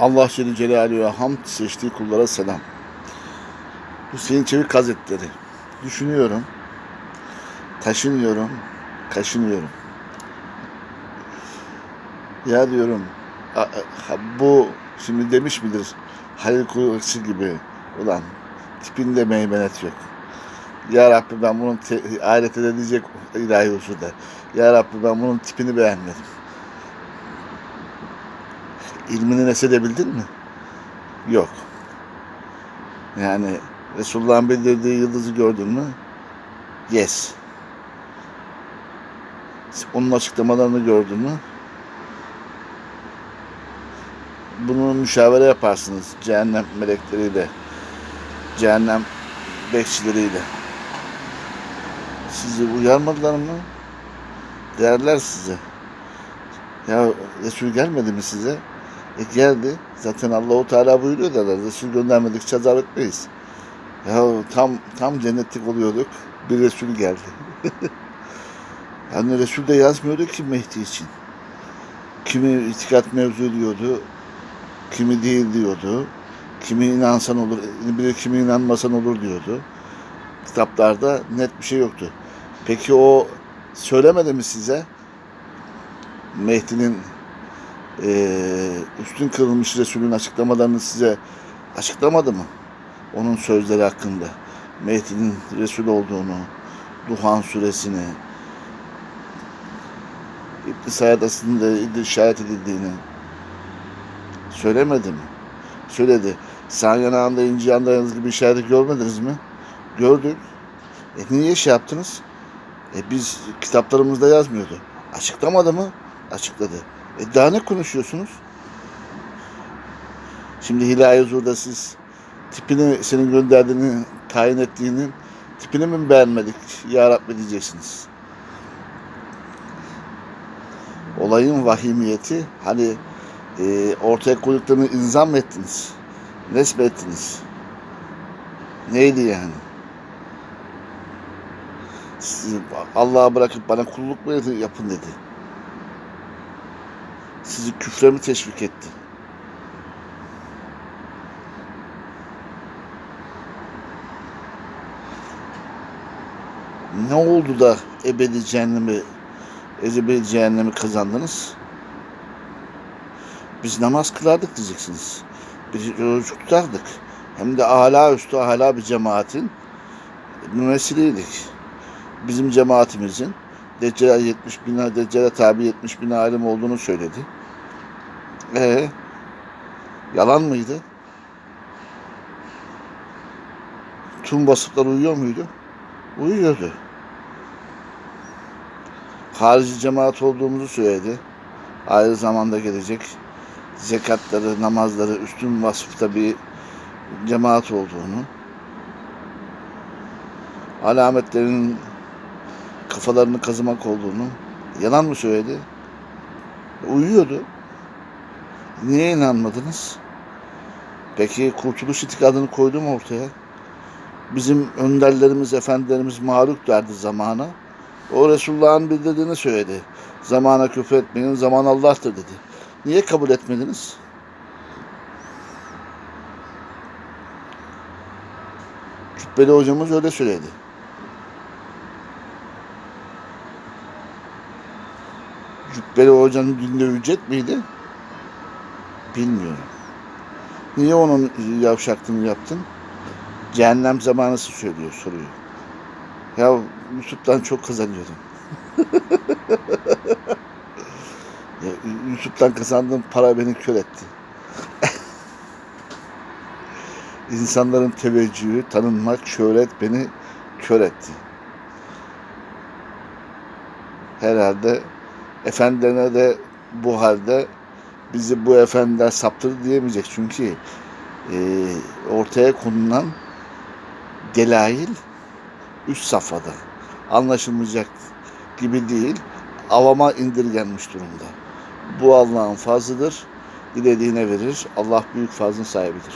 Allah Celle Celaluhu'ya hamd seçtiği kullara selam. Hüseyin Çevik Hazretleri. Düşünüyorum, taşınıyorum, kaşınıyorum. Ya diyorum, bu şimdi demiş midir Halil Kuyukçu gibi ulan tipinde meymenet yok. Ya Rabbi ben bunun te- ahirete de diyecek ilahi usulde. Ya Rabbi ben bunun tipini beğenmedim. İlmini nesedebildin mi? Yok. Yani Resulullah'ın bildirdiği yıldızı gördün mü? Yes. Onun açıklamalarını gördün mü? Bunu müşavere yaparsınız cehennem melekleriyle, cehennem bekçileriyle. Sizi uyarmadılar mı? Derler size. Ya Resul gelmedi mi size? E geldi. Zaten Allahu Teala buyuruyor da Resul göndermedikçe azap etmeyiz. Ya tam tam cennetlik oluyorduk. Bir Resul geldi. yani Resul de yazmıyordu ki Mehdi için. Kimi itikat mevzu diyordu. Kimi değil diyordu. Kimi inansan olur, bir kimi inanmasan olur diyordu. Kitaplarda net bir şey yoktu. Peki o söylemedi mi size? Mehdi'nin eee, üstün kılınmış Resul'ün açıklamalarını size açıklamadı mı? Onun sözleri hakkında. Mehdi'nin Resul olduğunu, Duhan suresini, İbn-i aslında işaret edildiğini söylemedi mi? Söyledi. Sağ yanağında inci yanağınız gibi işareti görmediniz mi? Gördük. E niye şey yaptınız? E biz kitaplarımızda yazmıyordu. Açıklamadı mı? Açıkladı. E daha ne konuşuyorsunuz? Şimdi Hilal Huzur'da siz tipini senin gönderdiğini, tayin ettiğinin tipini mi beğenmedik? Ya Rabbi diyeceksiniz. Olayın vahimiyeti hani e, ortaya koyduklarını inzam ettiniz? Nesme ettiniz? Neydi yani? Allah'a bırakıp bana kulluk mu yapın dedi. Sizi küfre mi teşvik etti? Ne oldu da ebedi cehennemi ebedi cehennemi kazandınız? Biz namaz kılardık diyeceksiniz. Biz oruç tutardık. Hem de âlâ üstü âlâ bir cemaatin mümessiliydik. Bizim cemaatimizin Deccal'e 70 bin, Deccal'e tabi 70 bin alim olduğunu söyledi. Ee, yalan mıydı? Tüm vasıflar uyuyor muydu? Uyuyordu. Harici cemaat olduğumuzu söyledi. Ayrı zamanda gelecek. Zekatları, namazları üstün vasıfta bir cemaat olduğunu. Alametlerin kafalarını kazımak olduğunu. Yalan mı söyledi? Uyuyordu. Niye inanmadınız? Peki kurtuluş itikadını koydu mu ortaya? Bizim önderlerimiz, efendilerimiz mağlup derdi zamana. O Resulullah'ın bildirdiğini söyledi. Zamana küfür etmeyin, zaman Allah'tır dedi. Niye kabul etmediniz? Cübbeli hocamız öyle söyledi. Cübbeli hocanın dinde ücret miydi? Bilmiyorum. Niye onun yavşaklığını yaptın? Cehennem zamanısı söylüyor, soruyor. Ya YouTube'dan çok kazanıyordum. ya, YouTube'dan kazandığım para beni kör etti. İnsanların teveccühü, tanınmak, şöhret beni kör etti. Herhalde efendilerine de bu halde bizi bu efendiler saptırdı diyemeyecek. Çünkü e, ortaya konulan delail üst safhada. Anlaşılmayacak gibi değil. Avama indirgenmiş durumda. Bu Allah'ın fazlıdır. Dilediğine verir. Allah büyük fazlın sahibidir.